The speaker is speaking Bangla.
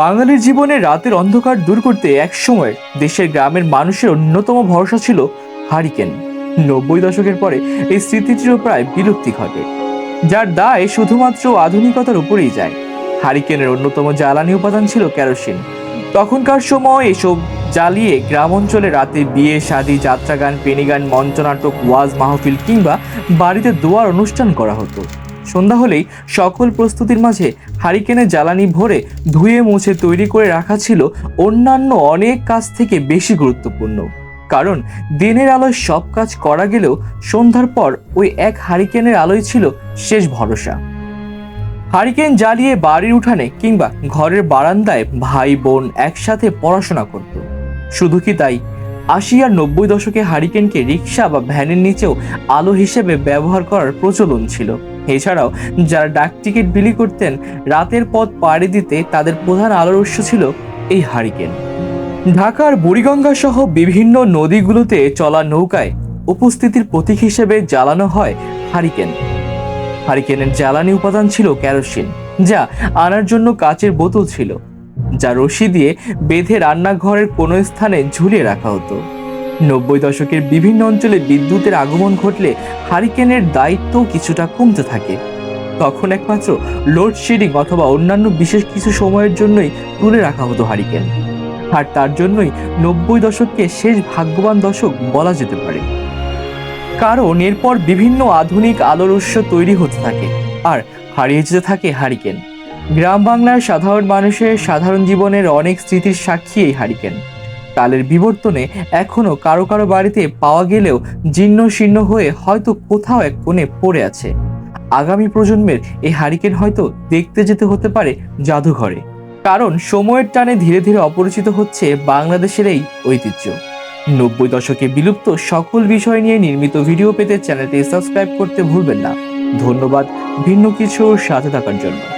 বাঙালির জীবনে রাতের অন্ধকার দূর করতে একসময় দেশের গ্রামের মানুষের অন্যতম ভরসা ছিল হারিকেন। নব্বই দশকের পরে এই স্মৃতিটিরও প্রায় বিলুপ্তি ঘটে, যার দায় শুধুমাত্র আধুনিকতার উপরেই যায়। হারিকেনের অন্যতম জ্বালানি উপাদান ছিল কেরোসিন। তখনকার সময় এসব জ্বালিয়ে গ্রাম অঞ্চলে রাতে বিয়ে, শাদী, যাত্রাগান, পেনিগান, মঞ্চনাটক, ওয়াজ, মাহফিল কিংবা বাড়িতে দোয়ার অনুষ্ঠান করা হতো। সন্ধ্যা হলেই সকল প্রস্তুতির মাঝে হারিকেনের জ্বালানি ভরে ধুয়ে মুছে তৈরি করে রাখা ছিল অন্যান্য অনেক কাজ থেকে বেশি গুরুত্বপূর্ণ। কারণ দিনের আলোয় সব কাজ করা গেলেও সন্ধ্যার পর ওই এক হারিকেনের আলোয় ছিল শেষ ভরসা। হারিকেন জ্বালিয়ে বাড়ির উঠানে কিংবা ঘরের বারান্দায় ভাই বোন একসাথে পড়াশোনা করত। শুধু কি তাই? আশি আর নব্বই দশকে হারিকেনকে রিক্সা বা ভ্যানের নিচেও আলো হিসেবে ব্যবহার করার প্রচলন ছিল। এছাড়াও, যারা ডাক টিকিট বিলি করতেন, রাতের পথ পাড়ি দিতে তাদের প্রধান আলোর উৎস ছিল এই হারিকেন। ঢাকার বুড়িগঙ্গা সহ বিভিন্ন নদীগুলোতে চলা নৌকায় উপস্থিতির প্রতীক হিসেবে জ্বালানো হয় হারিকেন। হারিকেনের জ্বালানি উপাদান ছিল কেরোসিন যা আনার জন্য কাচের বোতল ছিল। যা রশি দিয়ে বেঁধে রান্নাঘরের কোনো স্থানে ঝুলিয়ে রাখা হতো। নব্বই দশকের বিভিন্ন অঞ্চলে বিদ্যুতের আগমন ঘটলে হারিকেনের দায়িত্ব কিছুটা কমতে থাকে। তখন একমাত্র লোডশেডিং অথবা অন্যান্য বিশেষ কিছু সময়ের জন্যই তুলে রাখা হতো হারিকেন। আর তার জন্যই নব্বই দশককে শেষ ভাগ্যবান দশক বলা যেতে পারে। কারণ এরপর বিভিন্ন আধুনিক আলোর উৎস তৈরি হতে থাকে, আর হারিয়ে যেতে থাকে হারিকেন। গ্রাম বাংলার সাধারণ মানুষের সাধারণ জীবনের অনেক স্মৃতির সাক্ষী এই হারিকেন। কালের বিবর্তনে এখনও কারও কারও বাড়িতে পাওয়া গেলেও জীর্ণ শীর্ণ হয়ে হয়তো কোথাও এক কোণে পড়ে আছে। আগামী প্রজন্মের এই হারিকেন হয়তো দেখতে যেতে হতে পারে জাদুঘরে। কারণ সময়ের টানে ধীরে ধীরে অপরিচিত হচ্ছে বাংলাদেশের এই ঐতিহ্য। নব্বই দশকে বিলুপ্ত সকল বিষয় নিয়ে নির্মিত ভিডিও পেতে চ্যানেলটি সাবস্ক্রাইব করতে ভুলবেন না। ধন্যবাদ ভিন্ন কিছুর সাথে থাকার জন্য।